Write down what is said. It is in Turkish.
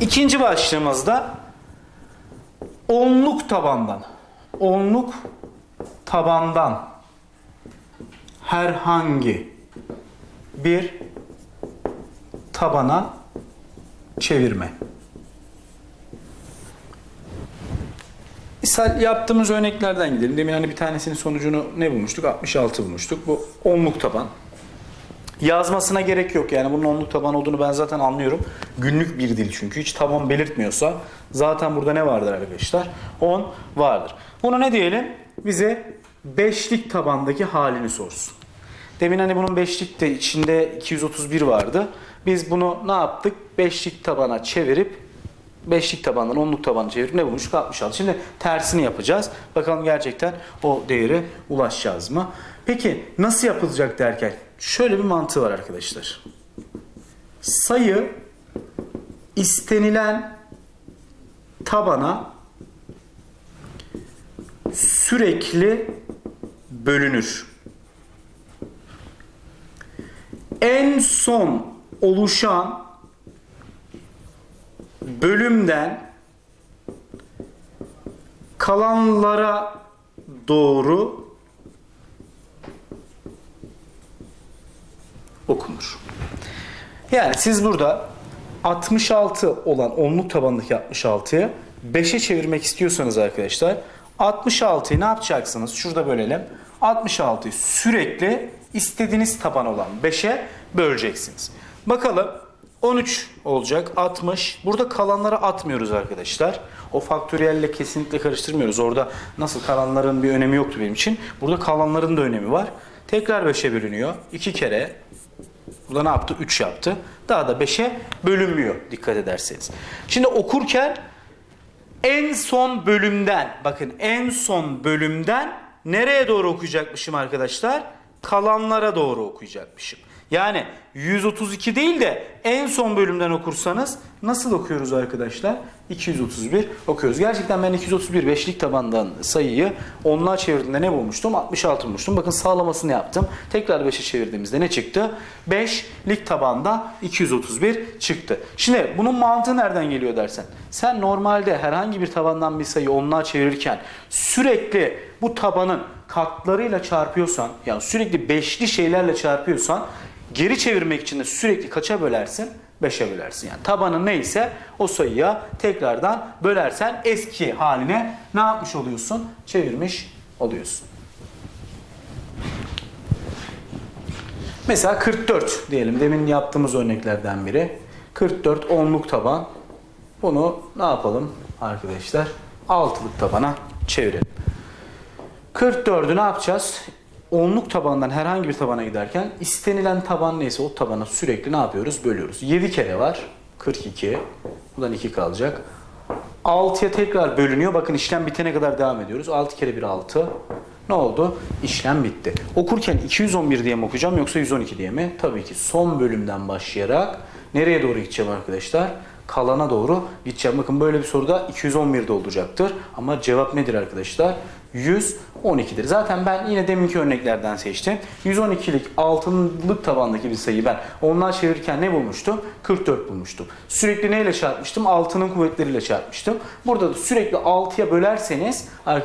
İkinci başlığımızda onluk tabandan onluk tabandan herhangi bir tabana çevirme. Yaptığımız örneklerden gidelim. Demin hani bir tanesinin sonucunu ne bulmuştuk? 66 bulmuştuk. Bu onluk taban. Yazmasına gerek yok yani bunun onluk taban olduğunu ben zaten anlıyorum. Günlük bir dil çünkü hiç taban belirtmiyorsa zaten burada ne vardır arkadaşlar? 10 vardır. Bunu ne diyelim? Bize beşlik tabandaki halini sorsun. Demin hani bunun beşlik de içinde 231 vardı. Biz bunu ne yaptık? Beşlik tabana çevirip beşlik tabandan onluk tabanı çevirip ne bulmuştuk? 66. Şimdi tersini yapacağız. Bakalım gerçekten o değere ulaşacağız mı? Peki nasıl yapılacak derken şöyle bir mantığı var arkadaşlar. Sayı istenilen tabana sürekli bölünür. En son oluşan bölümden kalanlara doğru okunur. Yani siz burada 66 olan onluk tabandaki 66'yı 5'e çevirmek istiyorsanız arkadaşlar 66'yı ne yapacaksınız? Şurada bölelim. 66'yı sürekli istediğiniz taban olan 5'e böleceksiniz. Bakalım 13 olacak 60. Burada kalanları atmıyoruz arkadaşlar. O faktöriyelle kesinlikle karıştırmıyoruz. Orada nasıl kalanların bir önemi yoktu benim için. Burada kalanların da önemi var. Tekrar 5'e bölünüyor. 2 kere Burada ne yaptı? 3 yaptı. Daha da 5'e bölünmüyor dikkat ederseniz. Şimdi okurken en son bölümden bakın en son bölümden nereye doğru okuyacakmışım arkadaşlar? Kalanlara doğru okuyacakmışım. Yani 132 değil de en son bölümden okursanız nasıl okuyoruz arkadaşlar? 231 okuyoruz. Gerçekten ben 231 beşlik tabandan sayıyı onluğa çevirdiğimde ne bulmuştum? 66 bulmuştum. Bakın sağlamasını yaptım. Tekrar 5'e çevirdiğimizde ne çıktı? 5'lik tabanda 231 çıktı. Şimdi bunun mantığı nereden geliyor dersen? Sen normalde herhangi bir tabandan bir sayı onluğa çevirirken sürekli bu tabanın katlarıyla çarpıyorsan yani sürekli beşli şeylerle çarpıyorsan geri çevirmek için de sürekli kaça bölersin? 5'e bölersin. Yani tabanı neyse o sayıya tekrardan bölersen eski haline ne yapmış oluyorsun? Çevirmiş oluyorsun. Mesela 44 diyelim. Demin yaptığımız örneklerden biri. 44 onluk taban. Bunu ne yapalım arkadaşlar? Altılık tabana çevirelim. 44'ü ne yapacağız? Onluk tabandan herhangi bir tabana giderken istenilen taban neyse o tabana sürekli ne yapıyoruz? Bölüyoruz. 7 kere var. 42. Buradan 2 kalacak. 6'ya tekrar bölünüyor. Bakın işlem bitene kadar devam ediyoruz. 6 kere 1 6. Ne oldu? İşlem bitti. Okurken 211 diye mi okuyacağım yoksa 112 diye mi? Tabii ki son bölümden başlayarak nereye doğru gideceğim arkadaşlar? Kalana doğru gideceğim. Bakın böyle bir soruda 211'de olacaktır. Ama cevap nedir arkadaşlar? 112'dir. Zaten ben yine deminki örneklerden seçtim. 112'lik altınlık tabandaki bir sayıyı ben onlar çevirirken ne bulmuştum? 44 bulmuştum. Sürekli neyle çarpmıştım? Altının kuvvetleriyle çarpmıştım. Burada da sürekli 6'ya bölerseniz arkadaşlar